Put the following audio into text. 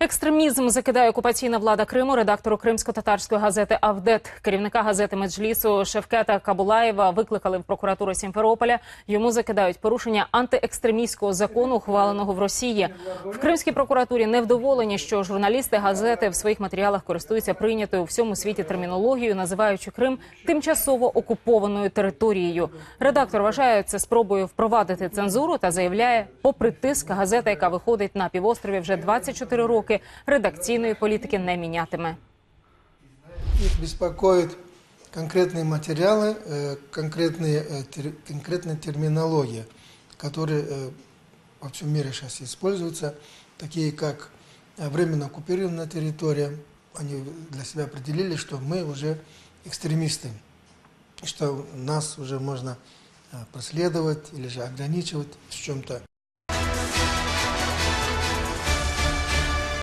Екстремізм закидає окупаційна влада Криму редактору кримсько-татарської газети Авдет. Керівника газети Меджлісу Шевкета Кабулаєва викликали в прокуратуру Сімферополя. Йому закидають порушення антиекстремістського закону, ухваленого в Росії. В кримській прокуратурі невдоволені, що журналісти газети в своїх матеріалах користуються прийнятою у всьому світі термінологією, називаючи Крим тимчасово окупованою територією. Редактор вважає це спробою впровадити цензуру та заявляє, попри тиск, газета, яка виходить на півострові вже 24 роки, редакційної політики не мінятиме. Их беспокоит конкретные материалы, э, конкретные, э, тер- конкретная терминология, которые э, во всем мире сейчас используются, такие как э, временно оккупированная территория. Они для себя определили, что мы уже экстремисты, что нас уже можно э, преследовать или же ограничивать в чем-то.